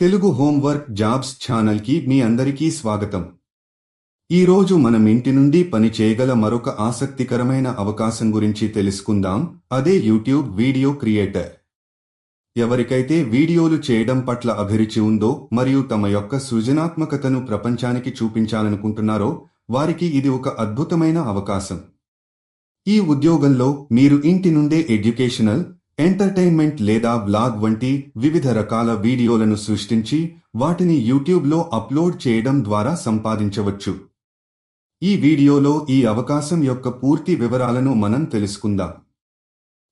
Telugu homework jobs ఛానల్కి మీ అందరికీ స్వాగతం. ఈరోజు మనం ఇంటి నుండి పని చేయగల మరొక ఆసక్తికరమైన అవకాశం గురించి తెలుసుకుందాం. అదే యూట్యూబ్ వీడియో క్రియేటర్. ఎవరికైతే వీడియోలు చేయడం పట్ల అభిరుచి ఉందో మరియు తమ యొక్క సృజనాత్మకతను ప్రపంచానికి చూపించాలనుకుంటున్నారో వారికి ఇది ఒక అద్భుతమైన అవకాశం. ఈ ఉద్యోగంలో మీరు ఇంటి నుండే ఎడ్యుకేషనల్ ఎంటర్టైన్మెంట్ లేదా బ్లాగ్ వంటి వివిధ రకాల వీడియోలను సృష్టించి వాటిని యూట్యూబ్లో అప్లోడ్ చేయడం ద్వారా సంపాదించవచ్చు. ఈ వీడియోలో ఈ అవకాశం యొక్క పూర్తి వివరాలను మనం తెలుసుకుందాం.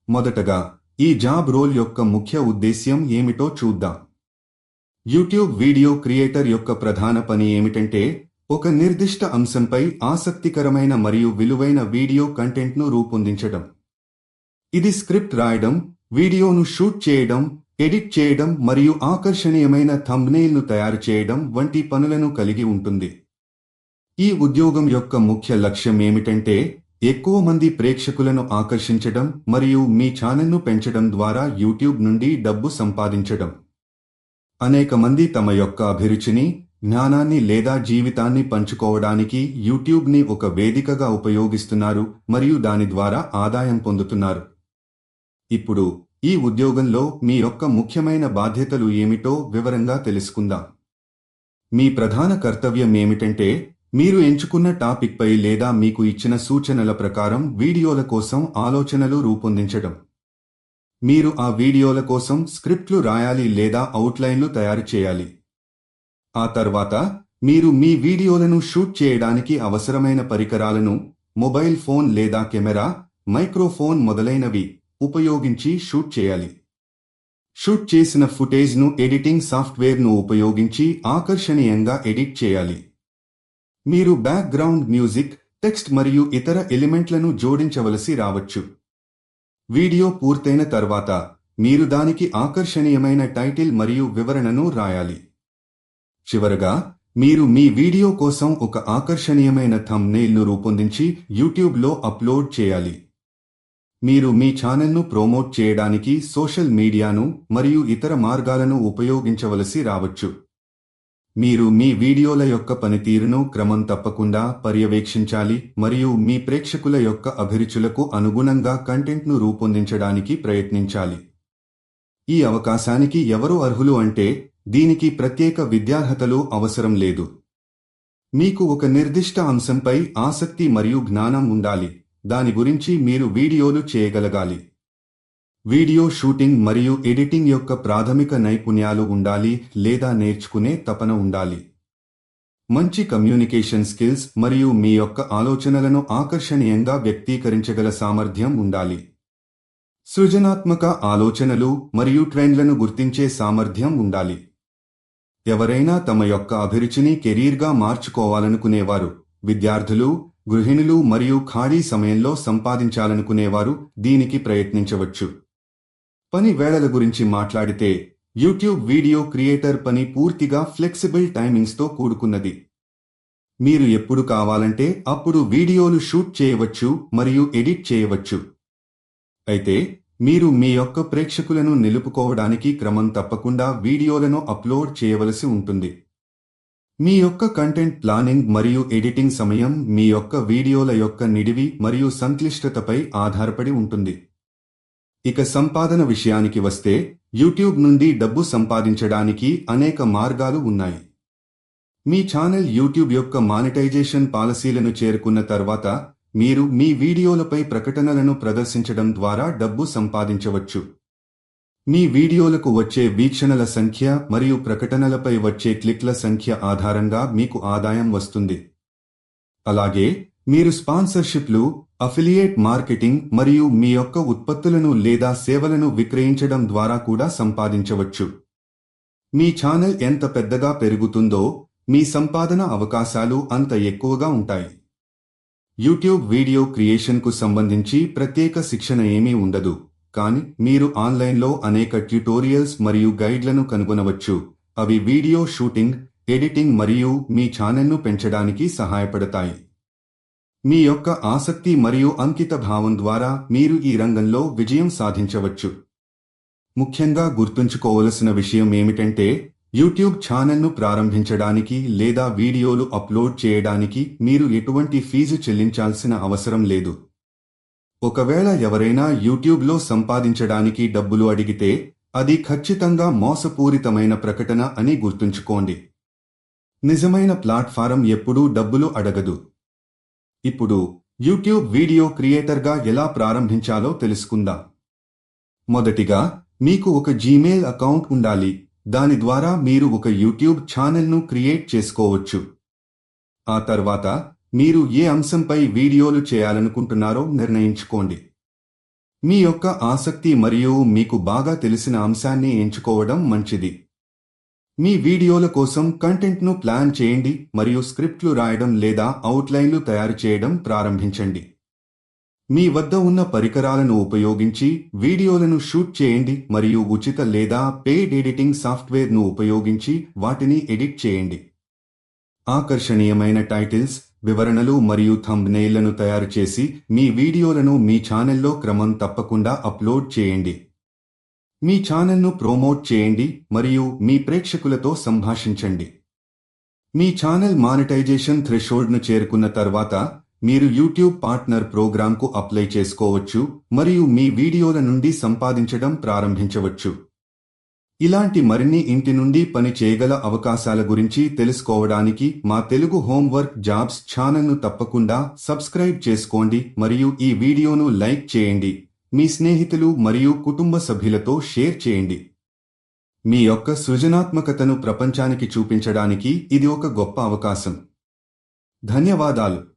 మొదటగా ఈ జాబ్ రోల్ యొక్క ముఖ్య ఉద్దేశ్యం ఏమిటో చూద్దాం. యూట్యూబ్ వీడియో క్రియేటర్ యొక్క ప్రధాన పని ఏమిటంటే ఒక నిర్దిష్ట అంశంపై ఆసక్తికరమైన మరియు విలువైన వీడియో కంటెంట్ను రూపొందించడం. ఇది స్క్రిప్ట్ రాయడం వీడియోను షూట్ చేయడం ఎడిట్ చేయడం మరియు ఆకర్షణీయమైన థంబ్నెయిల్ను తయారు చేయడం వంటి పనులను కలిగి ఉంటుంది. ఈ ఉద్యోగం యొక్క ముఖ్య లక్ష్యం ఏమిటంటే ఎక్కువ మంది ప్రేక్షకులను ఆకర్షించడం మరియు మీ ఛానల్ను పెంచడం ద్వారా యూట్యూబ్ నుండి డబ్బు సంపాదించడం. అనేక మంది తమ యొక్క అభిరుచిని జ్ఞానాన్ని లేదా జీవితాన్ని పంచుకోవడానికి యూట్యూబ్ని ఒక వేదికగా ఉపయోగిస్తున్నారు మరియు దాని ద్వారా ఆదాయం పొందుతున్నారు. ఇప్పుడు ఈ ఉద్యోగంలో మీ యొక్క ముఖ్యమైన బాధ్యతలు ఏమిటో వివరంగా తెలుసుకుందాం. మీ ప్రధాన కర్తవ్యం ఏమిటంటే మీరు ఎంచుకున్న టాపిక్పై లేదా మీకు ఇచ్చిన సూచనల ప్రకారం వీడియోల కోసం ఆలోచనలు రూపొందించడం. మీరు ఆ వీడియోల కోసం స్క్రిప్ట్లు రాయాలి లేదా అవుట్లైన్లు తయారు చేయాలి. ఆ తర్వాత మీరు మీ వీడియోలను షూట్ చేయడానికి అవసరమైన పరికరాలను మొబైల్ ఫోన్ లేదా కెమెరా మైక్రోఫోన్ మొదలైనవి ఉపయోగించి షూట్ చేయాలి. షూట్ చేసిన ఫుటేజ్ను ఎడిటింగ్ సాఫ్ట్వేర్ను ఉపయోగించి ఆకర్షణీయంగా ఎడిట్ చేయాలి. మీరు బ్యాక్గ్రౌండ్ మ్యూజిక్ టెక్స్ట్ మరియు ఇతర ఎలిమెంట్లను జోడించవలసి రావచ్చు. వీడియో పూర్తయిన తర్వాత మీరు దానికి ఆకర్షణీయమైన టైటిల్ మరియు వివరణను రాయాలి. చివరగా మీరు మీ వీడియో కోసం ఒక ఆకర్షణీయమైన థంబ్నెయిల్ను రూపొందించి యూట్యూబ్లో అప్లోడ్ చేయాలి. మీరు మీ ఛానల్ను ప్రోమోట్ చేయడానికి సోషల్ మీడియాను మరియు ఇతర మార్గాలను ఉపయోగించవలసి రావచ్చు. మీరు మీ వీడియోల యొక్క పనితీరును క్రమం తప్పకుండా పర్యవేక్షించాలి మరియు మీ ప్రేక్షకుల యొక్క అభిరుచులకు అనుగుణంగా కంటెంట్ను రూపొందించడానికి ప్రయత్నించాలి. ఈ అవకాశానికి ఎవరు అర్హులు అంటే దీనికి ప్రత్యేక విద్యార్హతలు అవసరం లేదు. మీకు ఒక నిర్దిష్ట అంశంపై ఆసక్తి మరియు జ్ఞానం ఉండాలి. దాని గురించి మీరు వీడియోలు చేయగలగాలి. వీడియో షూటింగ్ మరియు ఎడిటింగ్ యొక్క ప్రాథమిక నైపుణ్యాలు ఉండాలి లేదా నేర్చుకునే తపన ఉండాలి. మంచి కమ్యూనికేషన్ స్కిల్స్ మరియు మీ యొక్క ఆలోచనలను ఆకర్షణీయంగా వ్యక్తీకరించగల సామర్థ్యం ఉండాలి. సృజనాత్మక ఆలోచనలు మరియు ట్రెండ్లను గుర్తించే సామర్థ్యం ఉండాలి. ఎవరైనా తమ యొక్క అభిరుచిని కెరీర్గా మార్చుకోవాలనుకునేవారు. విద్యార్థులు గృహిణులు మరియు ఖాళీ సమయంలో సంపాదించాలనుకునేవారు దీనికి ప్రయత్నించవచ్చు. పని వేళల గురించి మాట్లాడితే యూట్యూబ్ వీడియో క్రియేటర్ పని పూర్తిగా ఫ్లెక్సిబుల్ టైమింగ్స్తో కూడుకున్నది. మీరు ఎప్పుడు కావాలంటే అప్పుడు వీడియోలు షూట్ చేయవచ్చు మరియు ఎడిట్ చేయవచ్చు. అయితే మీరు మీ యొక్క ప్రేక్షకులను నిలుపుకోవడానికి క్రమం తప్పకుండా వీడియోలను అప్లోడ్ చేయవలసి ఉంటుంది. మీ యొక్క కంటెంట్ ప్లానింగ్ మరియు ఎడిటింగ్ సమయం మీ యొక్క వీడియోల యొక్క నిడివి మరియు సంక్లిష్టతపై ఆధారపడి ఉంటుంది. ఇక సంపాదన విషయానికి వస్తే యూట్యూబ్ నుండి డబ్బు సంపాదించడానికి అనేక మార్గాలు ఉన్నాయి. మీ ఛానల్ యూట్యూబ్ యొక్క మానిటైజేషన్ పాలసీలను చేరుకున్న తర్వాత మీరు మీ వీడియోలపై ప్రకటనలను ప్రదర్శించడం ద్వారా డబ్బు సంపాదించవచ్చు. మీ వీడియోలకు వచ్చే వీక్షణల సంఖ్య మరియు ప్రకటనలపై వచ్చే క్లిక్ల సంఖ్య ఆధారంగా మీకు ఆదాయం వస్తుంది. అలాగే మీరు స్పాన్సర్షిప్లు అఫిలియేట్ మార్కెటింగ్ మరియు మీ యొక్క ఉత్పత్తులను లేదా సేవలను విక్రయించడం ద్వారా కూడా సంపాదించవచ్చు. మీ ఛానల్ ఎంత పెద్దగా పెరుగుతుందో మీ సంపాదన అవకాశాలు అంత ఎక్కువగా ఉంటాయి. యూట్యూబ్ వీడియో క్రియేషన్కు సంబంధించి ప్రత్యేక శిక్షణ ఏమీ ఉండదు. కానీ మీరు ఆన్లైన్లో అనేక ట్యుటోరియల్స్ మరియు గైడ్లను కనుగొనవచ్చు. అవి వీడియో షూటింగ్ ఎడిటింగ్ మరియు మీ ఛానల్ను పెంచడానికి సహాయపడతాయి. మీ యొక్క ఆసక్తి మరియు అంకిత భావం ద్వారా మీరు ఈ రంగంలో విజయం సాధించవచ్చు. ముఖ్యంగా గుర్తుంచుకోవలసిన విషయం ఏమిటంటే యూట్యూబ్ ఛానల్ను ప్రారంభించడానికి లేదా వీడియోలు అప్లోడ్ చేయడానికి మీరు ఎటువంటి ఫీజు చెల్లించాల్సిన అవసరం లేదు. ఒకవేళ ఎవరైనా యూట్యూబ్లో సంపాదించడానికి డబ్బులు అడిగితే అది ఖచ్చితంగా మోసపూరితమైన ప్రకటన అని గుర్తుంచుకోండి. నిజమైన ప్లాట్ఫారం ఎప్పుడూ డబ్బులు అడగదు. ఇప్పుడు యూట్యూబ్ వీడియో క్రియేటర్గా ఎలా ప్రారంభించాలో తెలుసుకుందాం. మొదటిగా మీకు ఒక జీమెయిల్ అకౌంట్ ఉండాలి. దాని ద్వారా మీరు ఒక యూట్యూబ్ ఛానల్ను క్రియేట్ చేసుకోవచ్చు. ఆ తర్వాత మీరు ఏ అంశంపై వీడియోలు చేయాలనుకుంటున్నారో నిర్ణయించుకోండి. మీ యొక్క ఆసక్తి మరియు మీకు బాగా తెలిసిన అంశాన్ని ఎంచుకోవడం మంచిది. మీ వీడియోల కోసం కంటెంట్ను ప్లాన్ చేయండి మరియు స్క్రిప్ట్లు రాయడం లేదా అవుట్లైన్లు తయారు చేయడం ప్రారంభించండి. మీ వద్ద ఉన్న పరికరాలను ఉపయోగించి వీడియోలను షూట్ చేయండి మరియు ఉచిత లేదా పెయిడ్ ఎడిటింగ్ సాఫ్ట్వేర్ను ఉపయోగించి వాటిని ఎడిట్ చేయండి. ఆకర్షణీయమైన టైటిల్స్ వివరణలు మరియు థంబ్నెయిల్లను తయారు చేసి మీ వీడియోలను మీ ఛానల్లో క్రమం తప్పకుండా అప్లోడ్ చేయండి. మీ ఛానల్ను ప్రోమోట్ చేయండి మరియు మీ ప్రేక్షకులతో సంభాషించండి. మీ ఛానల్ మానిటైజేషన్ థ్రెషోల్డ్ను చేరుకున్న తర్వాత మీరు యూట్యూబ్ పార్ట్నర్ ప్రోగ్రాంకు అప్లై చేసుకోవచ్చు మరియు మీ వీడియోల నుండి సంపాదించడం ప్రారంభించవచ్చు. ఇలాంటి మరిన్ని ఇంటి నుండి పని చేయగల అవకాశాల గురించి తెలుసుకోవడానికి మా తెలుగు హోంవర్క్ జాబ్స్ ఛానల్ను తప్పకుండా సబ్స్క్రైబ్ చేసుకోండి మరియు ఈ వీడియోను లైక్ చేయండి. మీ స్నేహితులు మరియు కుటుంబ సభ్యులతో షేర్ చేయండి. మీ యొక్క సృజనాత్మకతను ప్రపంచానికి చూపించడానికి ఇది ఒక గొప్ప అవకాశం. ధన్యవాదాలు.